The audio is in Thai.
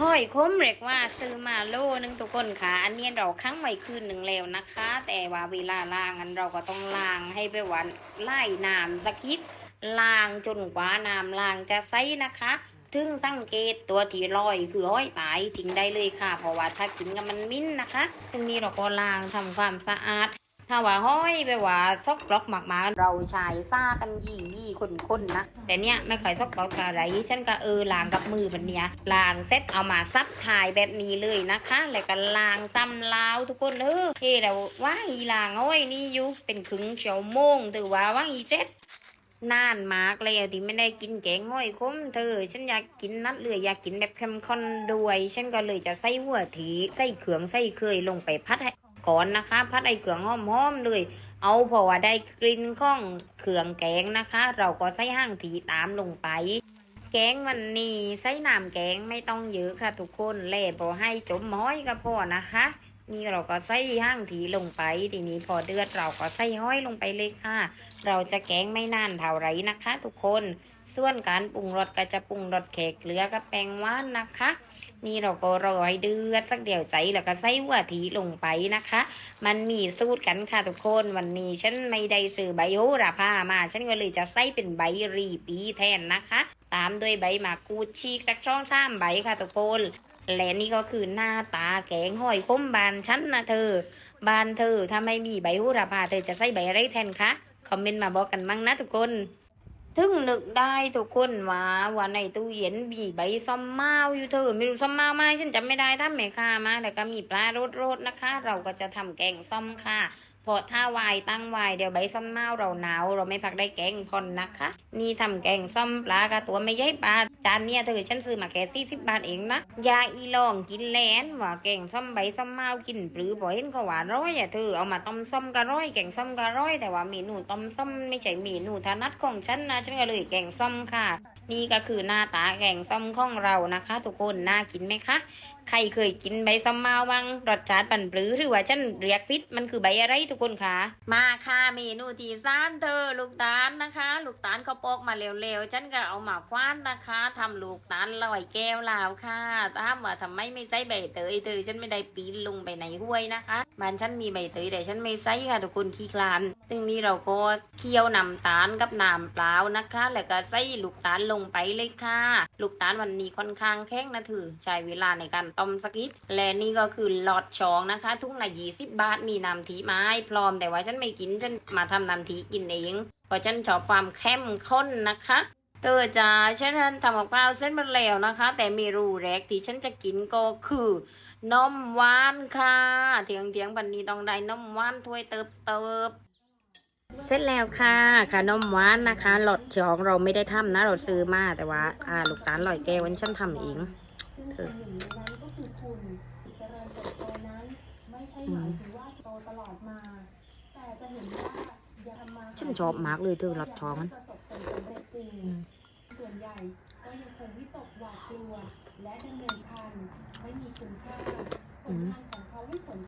ห้อยคมเรียกว่าซื้อมาโลนึงทุกคนค่ะ อันนี้เราค้างไว้คืนหนึ่งแล้วนะคะ แต่ว่าเวลาล้างอันเราก็ต้องล้างให้ไปวานไล่น้ำสักนิดล้างจนกว่าน้ำล้างจะใสนะคะถึงสังเกตตัวที่ลอยคือห้อยตายทิ้งได้เลยค่ะ เพราะว่าถ้ากินกับมันมิ้นนะคะซึ่งนี้เราก็ล้างทำความสะอาด ถ้าว่าห้อยไปว่าซอกบล็อกหมากมาเราชายซ่ากันยี่ยี่คนคนๆนะแต่เนี้ยไม่ค่อยซอกบล็อกอะไรฉันก็เออล้างกับมือแบบเนี้ยล้างเสร็จเอามาซับถ่ายแบบนี้เลยนะคะ แล้วก็ล้างซ้ำลาวทุกคนเออเฮ้เราว่าอีล้างห้อยนี่อยู่เป็นครึ่งชั่วโมงถือว่าว่าอีเสร็จนานมากเลยที่ไม่ได้กินแกงห้อยคมเธอ ฉันอยากกินนัดเลยอยากกินแบบเข้มข้นด้วย ฉันก็เลยจะใส่หัวถีใส่เขืองใส่เคยลงไปพัดให้ ก่อนนะคะพัดไอเขืองหอมๆเลย เอาพราว่าได้กลิ่นของเขืองแกงนะคะ เราก็ใส่ห้างถีตามลงไป แกงวันนี้ใส่น้ำแกงไม่ต้องเยอะค่ะทุกคนเล่พอให้จมห้อยก็พอนะคะ นี่เราก็ใส่ห้างถีลงไป ทีนี้พอเดือดเราก็ใส่ห้อยลงไปเลยค่ะ เราจะแกงไม่นานเท่าไรนะคะ ทุกคน ส่วนการปรุงรสก็จะปรุงรสแขกเกลือกับแป้งหว่านนะคะ นี่เราก็รอให้เดือดสักเดียวใจแล้วก็ใส่หัวทีลงไปนะคะ มันมีสูตรกันค่ะทุกคนวันนี้ฉันไม่ได้ซื้อใบโหระพามา ฉันก็เลยจะใส่เป็นใบรีปีแทนนะคะ ตามด้วยใบมากูชีกสักช่องสามใบค่ะทุกคนและนี่ก็คือหน้าตาแกงหอยคมบานฉันนะเธอ บานเธอถ้าไม่มีใบโหระพาเธอจะใส่ใบอะไรแทนคะ คอมเมนต์มาบอกกันมั่งนะทุกคน ถึงนึกได้ทุกคนว่าว่าในตู้เย็นมีใบส้มมาอยู่เธอไม่รู้ส้มมาไหมฉันจำไม่ได้ถ้าแม่ค้ามาแล้วก็มีปลารสๆนะคะ เราก็จะทำแกงส้มค่ะ พราะถ้าวายตั้งวายเดี๋ยวใบส้มมาเราหนาวเราไม่พักได้แกงพอนนะคะ นี่ทำแกงส้มปลากระตัวไม่ใหญ่ปลาจานเนี่ยเธอฉันซื้อมาแค่สี่สิบบาทเองนะยาอีลองกินแลนว่าแกงส้มใบส้มมากินปรือบ่เห็นเขาว่าร้อยอะเธอเอามาต้มส้มก็ร้อยแกงส้มก็ร้อย แต่ว่าเมนูต้มส้มไม่ใช่เมนูถนัดของฉันนะฉันก็เลยแกงส้มค่ะ นี่ก็คือหน้าตาแกงส้มของเรานะคะ ทุกคนน่ากินไหมคะใครเคยกินใบส้มมาบ้างรสชาติปั่นปรือหรือว่าฉันเรียกพิษมันคือใบอะไรทุกคนคะมาค่ะเมนูที่สามเธอลูกตาลนะคะ ลูกตาลเขาปอกมาเร็วๆฉันก็เอามาคว้านนะคะทำลูกตาลลอยแก้วลาวค่ะถามว่าทำไมไม่ใส่ใบเตยเธอฉันไม่ได้ปีนลงไปในห้วยนะคะบ้านฉันมีใบเตยแต่ฉันไม่ใส่ค่ะทุกคนขี้คลานซึ่งนี้เราก็เคี่ยวน้ำตาลกับน้ำเปล่านะคะ แล้วก็ใส่ลูกตาลลงไปเลยค่ะ ลูกตาลวันนี้ค่อนข้างแข็งนะถือใช้เวลาในการต้มสักนิดและนี่ก็คือหลอดชองนะคะ ทุกละยี่สิบบาทมีน้ำทีไม้พร้อม แต่ว่าฉันไม่กินฉันมาทำน้ำทีกินเองเพราะฉันชอบความเข้มข้นนะคะเธอจ้าฉันทำกับข้าวเส้นมันแล้วนะคะ แต่เมนูแรกที่ฉันจะกินก็คือนมหวานค่ะเถียงเถียงๆวันนี้ต้องได้นมหวานถ้วยเติบเติบเสร็จแล้วค่ะขนมหวานนะคะหลอดชองเราไม่ได้ทำนะเราซื้อมาแต่ว่าอ่าลูกตาลลอยแก้วฉันทำเองเธอ เห็นในนั้นก็คือคุณเจริญเติบโตนั้นไม่ใช่หมายถึงว่าโตตลอดมาแต่จะเห็นว่ายังทำมาฉันชอบมากเลยเธอหลอดชองมันประสบผลสำเร็จจริงส่วนใหญ่ก็ยังคงวิตกหวาดกลัว และดำเนินการไม่มีคุณค่าผลงานของเขาไม่สน